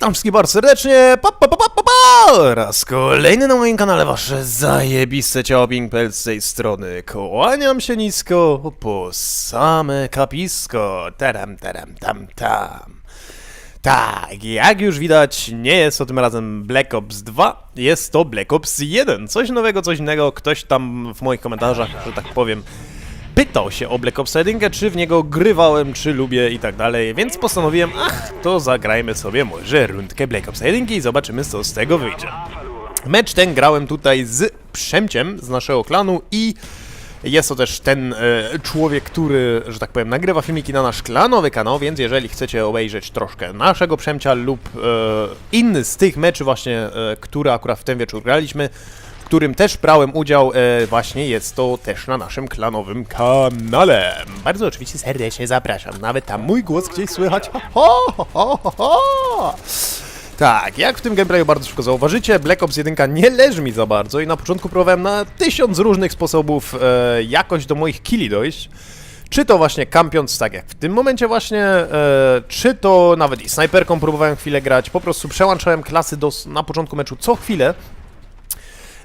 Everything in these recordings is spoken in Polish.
Witam wszystkich bardzo serdecznie, pa, pa, pa, pa, pa, pa! raz kolejny na moim kanale wasze zajebiste ciało Pinkpel z tej strony. Kłaniam się nisko po same kapisko, taram, taram, tam, tam. Tak, jak już widać, nie jest to tym razem Black Ops 2, jest to Black Ops 1. Coś nowego, coś innego, ktoś tam w moich komentarzach, że tak powiem, pytał się o Black Ops 1, czy w niego grywałem, czy lubię i tak dalej, więc postanowiłem, ach, to zagrajmy sobie może rundkę Black Ops 1 i zobaczymy, co z tego wyjdzie. Mecz ten grałem tutaj z Przemciem z naszego klanu i jest to też ten e, człowiek, który, że tak powiem, nagrywa filmiki na nasz klanowy kanał, więc jeżeli chcecie obejrzeć troszkę naszego Przemcia lub e, inny z tych meczy właśnie, e, które akurat w ten wieczór graliśmy, którym też brałem udział, e, właśnie jest to też na naszym klanowym kanale. Bardzo oczywiście serdecznie zapraszam, nawet tam mój głos gdzieś słychać. Ho, ho, ho, ho, ho. Tak, jak w tym gameplayu bardzo szybko zauważycie, Black Ops 1 nie leży mi za bardzo i na początku próbowałem na tysiąc różnych sposobów e, jakoś do moich killi dojść. Czy to właśnie kampiąc, tak jak w tym momencie właśnie, e, czy to nawet i snajperką próbowałem chwilę grać, po prostu przełączałem klasy do, na początku meczu co chwilę.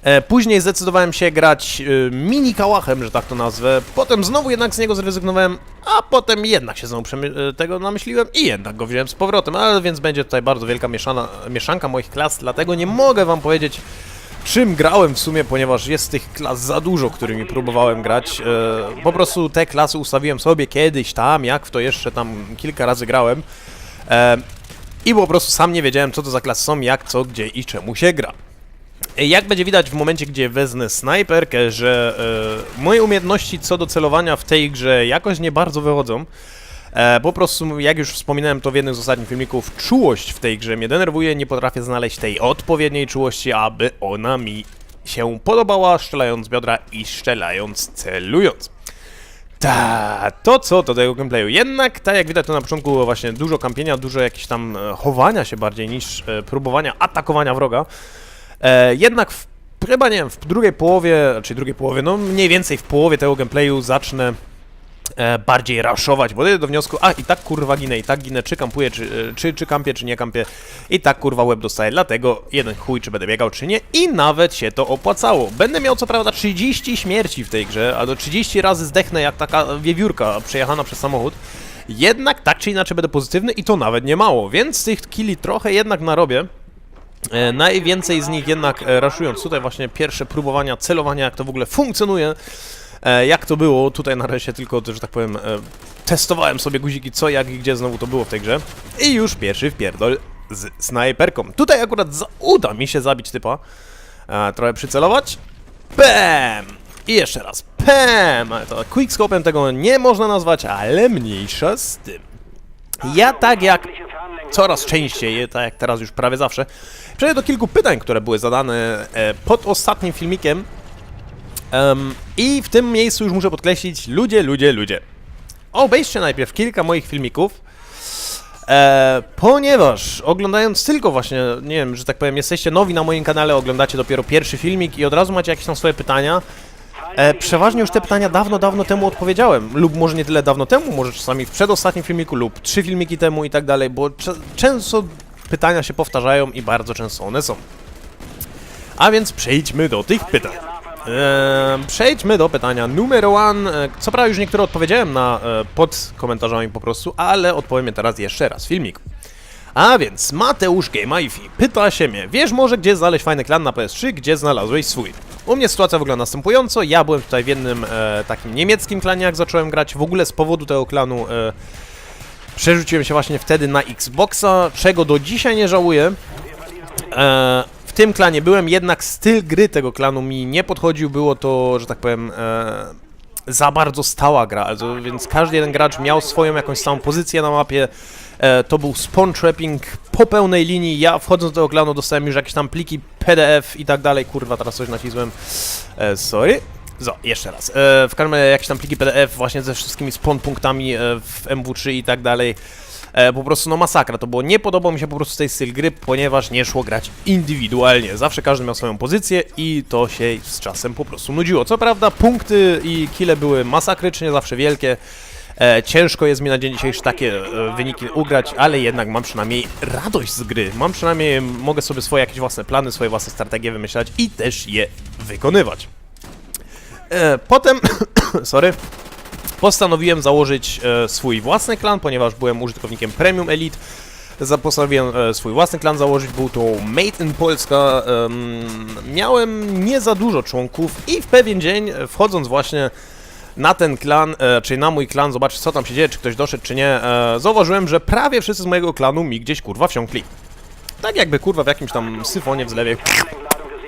E, Później zdecydowałem się grać e, mini kałachem, że tak to nazwę. Potem znowu jednak z niego zrezygnowałem, a potem jednak się znowu e, tego namyśliłem i jednak go wziąłem z powrotem. Ale więc będzie tutaj bardzo wielka mieszana, mieszanka moich klas, dlatego nie mogę wam powiedzieć czym grałem w sumie, ponieważ jest tych klas za dużo, którymi próbowałem grać. Po prostu te klasy ustawiłem sobie kiedyś tam, jak w to jeszcze tam kilka razy grałem. I po prostu sam nie wiedziałem, co to za klasy są, jak, co, gdzie i czemu się gra. Jak będzie widać w momencie, gdzie wezmę snajperkę, że e, moje umiejętności co do celowania w tej grze jakoś nie bardzo wychodzą. E, po prostu, jak już wspominałem to w jednym z ostatnich filmików, czułość w tej grze mnie denerwuje, nie potrafię znaleźć tej odpowiedniej czułości, aby ona mi się podobała, strzelając biodra i strzelając celując. Ta, to co do tego gameplayu. Jednak, tak jak widać, to na początku właśnie dużo kampienia, dużo jakichś tam e, chowania się bardziej niż e, próbowania atakowania wroga. E, jednak w, chyba nie wiem, w drugiej połowie, czy drugiej połowie, no mniej więcej w połowie tego gameplayu zacznę e, bardziej raszować, bo dojdę do wniosku, a i tak kurwa ginę, i tak ginę, czy kampuję, czy, e, czy, czy kampię, czy nie kampię, i tak kurwa łeb dostaję, dlatego jeden chuj, czy będę biegał, czy nie, i nawet się to opłacało. Będę miał co prawda 30 śmierci w tej grze, a do 30 razy zdechnę jak taka wiewiórka przejechana przez samochód, jednak tak czy inaczej będę pozytywny i to nawet nie mało, więc tych killi trochę jednak narobię. E, najwięcej z nich jednak e, raszując tutaj właśnie pierwsze próbowania celowania, jak to w ogóle funkcjonuje, e, jak to było, tutaj na razie tylko, że tak powiem, testowałem sobie guziki co, jak i gdzie znowu to było w tej grze i już pierwszy wpierdol z snajperką. Tutaj akurat uda mi się zabić typa, trochę przycelować, BAM! I jeszcze raz! Ale to quickscope'em tego nie można nazwać, ale mniejsza z tym. Ja tak jak coraz częściej, tak jak teraz już prawie zawsze, przejdę do kilku pytań, które były zadane e, pod ostatnim filmikiem. Em, I w tym miejscu już muszę podkreślić, ludzie, ludzie, ludzie. Obejrzcie najpierw kilka moich filmików, e, ponieważ oglądając tylko właśnie, nie wiem, że tak powiem, jesteście nowi na moim kanale, oglądacie dopiero pierwszy filmik i od razu macie jakieś tam swoje pytania, E, przeważnie już te pytania dawno, dawno temu odpowiedziałem. Lub może nie tyle dawno temu, może czasami w przedostatnim filmiku, lub trzy filmiki temu i tak dalej, bo często pytania się powtarzają i bardzo często one są. A więc przejdźmy do tych pytań. E, przejdźmy do pytania numer one. E, Co prawda już niektóre odpowiedziałem na e, pod komentarzami po prostu, ale odpowiem je teraz jeszcze raz w filmiku. A więc Mateusz Gameifi pyta się mnie, wiesz może gdzie znaleźć fajny klan na PS3, gdzie znalazłeś swój? U mnie sytuacja wygląda następująco, ja byłem tutaj w jednym e, takim niemieckim klanie jak zacząłem grać, w ogóle z powodu tego klanu e, przerzuciłem się właśnie wtedy na Xboxa, czego do dzisiaj nie żałuję. E, w tym klanie byłem, jednak styl gry tego klanu mi nie podchodził, było to, że tak powiem, e, za bardzo stała gra, also, więc każdy jeden gracz miał swoją jakąś samą pozycję na mapie. E, to był spawn trapping po pełnej linii. Ja wchodząc do tego klanu dostałem już jakieś tam pliki PDF i tak dalej. Kurwa, teraz coś nacisłem. E, sorry. Zo, jeszcze raz. E, w każdym razie jakieś tam pliki PDF właśnie ze wszystkimi spawn punktami e, w MW3 i tak dalej. E, po prostu no masakra, to było, nie podobał mi się po prostu tej styl gry, ponieważ nie szło grać indywidualnie. Zawsze każdy miał swoją pozycję i to się z czasem po prostu nudziło. Co prawda punkty i kile były masakrycznie zawsze wielkie, ciężko jest mi na dzień dzisiejszy takie e, wyniki ugrać, ale jednak mam przynajmniej radość z gry. Mam przynajmniej, mogę sobie swoje jakieś własne plany, swoje własne strategie wymyślać i też je wykonywać. E, potem, sorry, postanowiłem założyć e, swój własny klan, ponieważ byłem użytkownikiem Premium Elite. Postanowiłem e, swój własny klan założyć, był to Made in Polska. Em, miałem nie za dużo członków i w pewien dzień, e, wchodząc właśnie na ten klan, e, czyli na mój klan, zobaczyć co tam się dzieje, czy ktoś doszedł, czy nie, e, zauważyłem, że prawie wszyscy z mojego klanu mi gdzieś kurwa wsiąkli. Tak jakby kurwa w jakimś tam syfonie w zlewie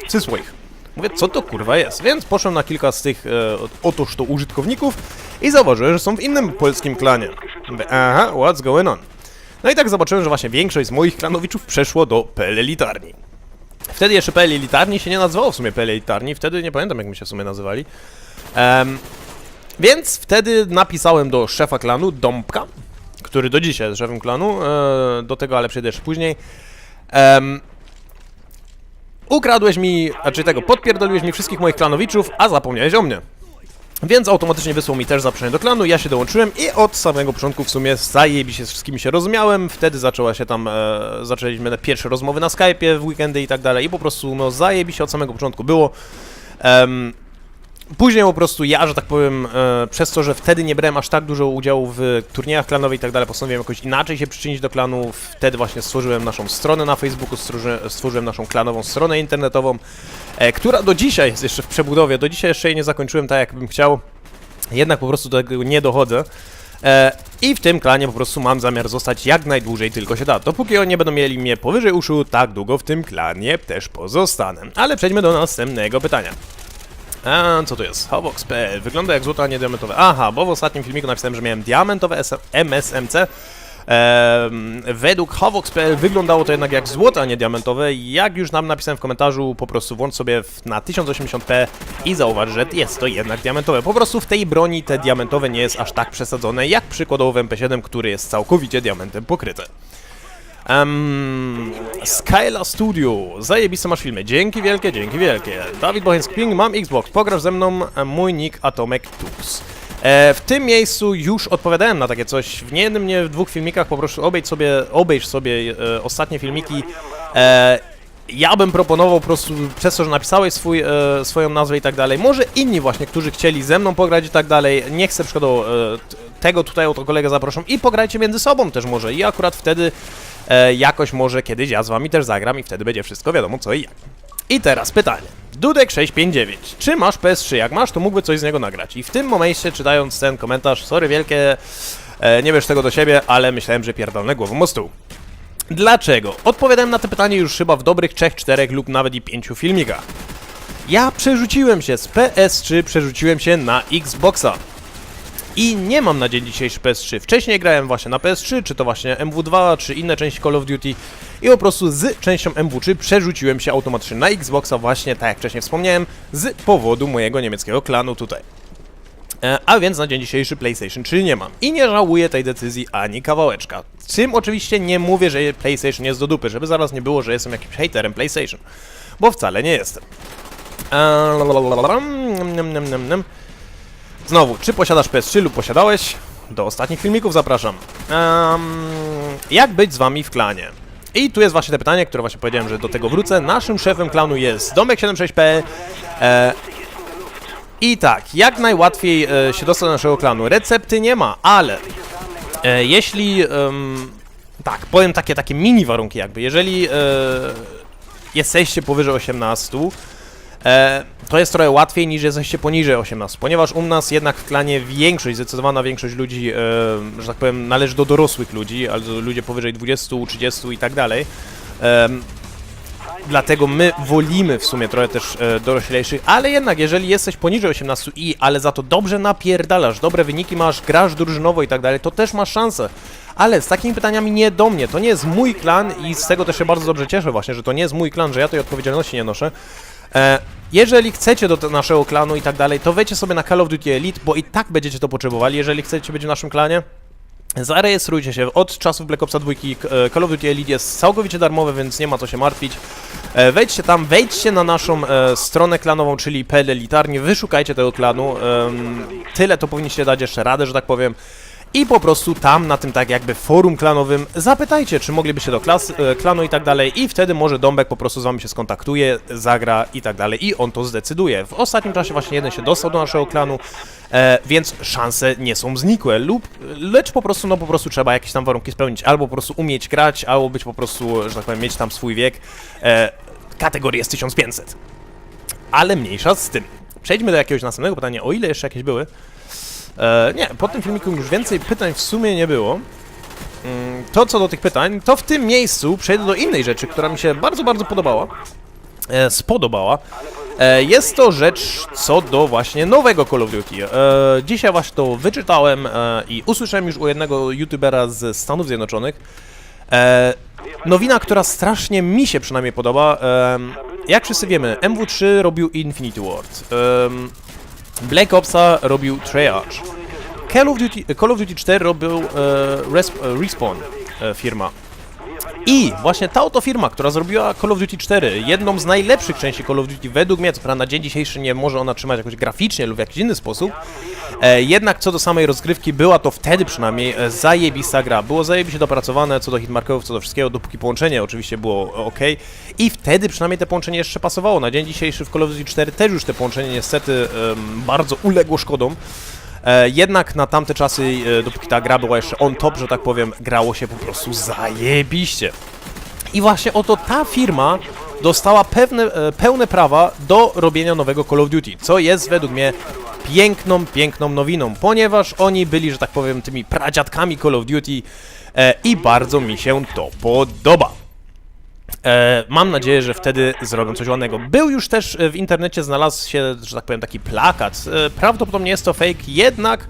przysło ich. Mówię, co to kurwa jest? Więc poszedłem na kilka z tych e, otóż to użytkowników i zauważyłem, że są w innym polskim klanie. Mówię, aha, what's going on? No i tak zobaczyłem, że właśnie większość z moich klanowiczów przeszło do PL Elitarni. Wtedy jeszcze PL Elitarni się nie nazywało w sumie PL Elitarni, wtedy nie pamiętam jak my się w sumie nazywali. Em, więc wtedy napisałem do szefa klanu, Dąbka, który do dzisiaj jest szefem klanu, e, do tego ale przejdę jeszcze później. Em, ukradłeś mi, znaczy tego, podpierdoliłeś mi wszystkich moich klanowiczów, a zapomniałeś o mnie. Więc automatycznie wysłał mi też zaproszenie do klanu, ja się dołączyłem i od samego początku w sumie zajebi się z wszystkimi się rozumiałem, wtedy zaczęła się tam, e, zaczęliśmy te pierwsze rozmowy na Skype'ie w weekendy i tak dalej i po prostu no zajebi się od samego początku było. Em, Później po prostu ja, że tak powiem, e, przez to, że wtedy nie brałem aż tak dużo udziału w turniejach klanowych i tak dalej, postanowiłem jakoś inaczej się przyczynić do klanu. Wtedy właśnie stworzyłem naszą stronę na Facebooku, stworzyłem, stworzyłem naszą klanową stronę internetową, e, która do dzisiaj jest jeszcze w przebudowie. Do dzisiaj jeszcze jej nie zakończyłem tak, jakbym chciał. Jednak po prostu do tego nie dochodzę. E, I w tym klanie po prostu mam zamiar zostać jak najdłużej tylko się da. Dopóki oni nie będą mieli mnie powyżej uszu, tak długo w tym klanie też pozostanę. Ale przejdźmy do następnego pytania. A, co to jest? Hovox.pl. Wygląda jak złoto, a nie diamentowe. Aha, bo w ostatnim filmiku napisałem, że miałem diamentowe SM MSMC. Ehm, według Hovox.pl wyglądało to jednak jak złoto, a nie diamentowe. Jak już nam napisałem w komentarzu, po prostu włącz sobie na 1080p i zauważ, że jest to jednak diamentowe. Po prostu w tej broni te diamentowe nie jest aż tak przesadzone, jak przykładowo w MP7, który jest całkowicie diamentem pokryty. Um, Skyla Studio, zajebiste masz filmy, dzięki wielkie, dzięki wielkie. Dawid Bocheński-Ping, mam Xbox, pograsz ze mną, e, mój nick Atomek Tools. E, w tym miejscu już odpowiadałem na takie coś, w nie jednym, nie w dwóch filmikach, po prostu obejrz sobie, obejrz sobie e, ostatnie filmiki. E, ja bym proponował po prostu, przez to, że napisałeś swój, e, swoją nazwę i tak dalej, może inni właśnie, którzy chcieli ze mną pograć i tak dalej, nie chcę przykładowo e, tego tutaj oto kolegę zaproszą i pograjcie między sobą też może i akurat wtedy e, jakoś może kiedyś ja z wami też zagram i wtedy będzie wszystko wiadomo co i jak. I teraz pytanie. Dudek659. Czy masz PS3? Jak masz, to mógłby coś z niego nagrać. I w tym momencie, czytając ten komentarz, sorry wielkie, e, nie wiesz tego do siebie, ale myślałem, że pierdolę głową o stół. Dlaczego? Odpowiadałem na to pytanie już chyba w dobrych 3, 4 lub nawet i 5 filmikach. Ja przerzuciłem się z PS3, przerzuciłem się na Xboxa. I nie mam na dzień dzisiejszy PS3. Wcześniej grałem właśnie na PS3, czy to właśnie MW2, czy inne części Call of Duty. I po prostu z częścią MW3 przerzuciłem się automatycznie na Xboxa właśnie, tak jak wcześniej wspomniałem, z powodu mojego niemieckiego klanu tutaj. E, A więc na dzień dzisiejszy PlayStation 3 nie mam. I nie żałuję tej decyzji ani kawałeczka. Czym oczywiście nie mówię, że PlayStation jest do dupy, żeby zaraz nie było, że jestem jakimś haterem PlayStation. Bo wcale nie jestem. Eee, lalalala, nam, nam, nam, nam. Znowu, czy posiadasz PS3 lub posiadałeś? Do ostatnich filmików zapraszam. Em, jak być z wami w klanie? I tu jest właśnie te pytanie, które właśnie powiedziałem, że do tego wrócę. Naszym szefem klanu jest Domek76.pl. E, I tak, jak najłatwiej e, się dostać do naszego klanu. Recepty nie ma, ale e, jeśli... em, tak, powiem takie, takie mini warunki jakby. Jeżeli e, jesteście powyżej 18, e, to jest trochę łatwiej niż jesteście poniżej 18, ponieważ u nas jednak w klanie większość, zdecydowana większość ludzi, e, że tak powiem, należy do dorosłych ludzi, albo ludzie powyżej 20, 30 i tak dalej. Em, Dlatego my wolimy w sumie trochę też e, doroślejszych, ale jednak jeżeli jesteś poniżej 18 i, ale za to dobrze napierdalasz, dobre wyniki masz, grasz drużynowo i tak dalej, to też masz szansę. Ale z takimi pytaniami nie do mnie, to nie jest mój klan i z tego też się bardzo dobrze cieszę właśnie, że to nie jest mój klan, że ja tej odpowiedzialności nie noszę. E, jeżeli chcecie do naszego klanu i tak dalej, to wejdźcie sobie na Call of Duty Elite, bo i tak będziecie to potrzebowali, jeżeli chcecie być w naszym klanie. Zarejestrujcie się. Od czasów Black Opsa 2 e, Call of Duty Elite jest całkowicie darmowe, więc nie ma co się martwić. E, Wejdźcie tam, wejdźcie na naszą stronę klanową, czyli PL Elitarnie, wyszukajcie tego klanu. Tyle to powinniście dać jeszcze radę, że tak powiem. I po prostu tam na tym tak jakby forum klanowym zapytajcie, czy moglibyście do klas, e, klanu i tak dalej i wtedy może Dąbek po prostu z wami się skontaktuje, zagra i tak dalej i on to zdecyduje. W ostatnim czasie właśnie jeden się dostał do naszego klanu, e, więc szanse nie są znikłe lub lecz po prostu no po prostu trzeba jakieś tam warunki spełnić, albo po prostu umieć grać, albo być po prostu, że tak powiem, mieć tam swój wiek. E, kategorii jest 1500. Ale mniejsza z tym. Przejdźmy do jakiegoś następnego pytania, o ile jeszcze jakieś były. E, nie, po tym filmiku już więcej pytań w sumie nie było. Mm, To co do tych pytań, to w tym miejscu przejdę do innej rzeczy, która mi się bardzo, bardzo podobała. E, spodobała. E, jest to rzecz co do właśnie nowego Call of Duty. E, dzisiaj właśnie to wyczytałem e, i usłyszałem już u jednego youtubera z Stanów Zjednoczonych. E, nowina, która strasznie mi się przynajmniej podoba. em, jak wszyscy wiemy, MW3 robił Infinity Ward. em, Black Opsa robił Treyarch. Call of Duty, Call of Duty 4 robił e, Resp, e, Respawn e, firma. I właśnie ta oto firma, która zrobiła Call of Duty 4, jedną z najlepszych części Call of Duty, według mnie, co prawda na dzień dzisiejszy nie może ona trzymać jakoś graficznie lub w jakiś inny sposób, e, jednak co do samej rozgrywki, była to wtedy przynajmniej e, zajebista gra. Było zajebiście dopracowane co do hitmarkerów, co do wszystkiego, dopóki połączenie oczywiście było ok. I wtedy przynajmniej te połączenie jeszcze pasowało. Na dzień dzisiejszy w Call of Duty 4 też już te połączenie niestety em, bardzo uległo szkodom. E, jednak na tamte czasy, e, dopóki ta gra była jeszcze on top, że tak powiem, grało się po prostu zajebiście. I właśnie oto ta firma dostała pewne, e, pełne prawa do robienia nowego Call of Duty, co jest według mnie piękną, piękną nowiną, ponieważ oni byli, że tak powiem, tymi pradziadkami Call of Duty i bardzo mi się to podoba. E, mam nadzieję, że wtedy zrobią coś ładnego. Był już też e, w internecie, znalazł się, że tak powiem, taki plakat. E, prawdopodobnie jest to fake, jednak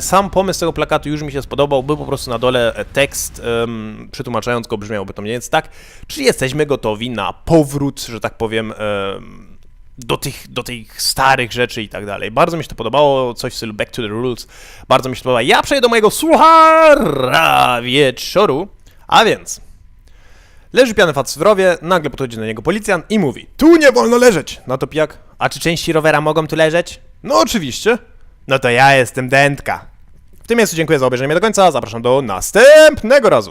sam pomysł tego plakatu już mi się spodobał. Był po prostu na dole tekst, em, przetłumaczając go brzmiałoby to mniej więcej tak. Czy jesteśmy gotowi na powrót, że tak powiem, em, do tych, do tych starych rzeczy i tak dalej. Bardzo mi się to podobało, coś w stylu Back to the Rules. Bardzo mi się to podoba. Ja przejdę do mojego słuchara wieczoru, a więc... Leży pijany facet w rowie, nagle podchodzi do niego policjant i mówi Tu nie wolno leżeć! Na to pijak, a czy części rowera mogą tu leżeć? No oczywiście. No to ja jestem dętka. W tym miejscu dziękuję za obejrzenie mnie do końca, zapraszam do następnego razu.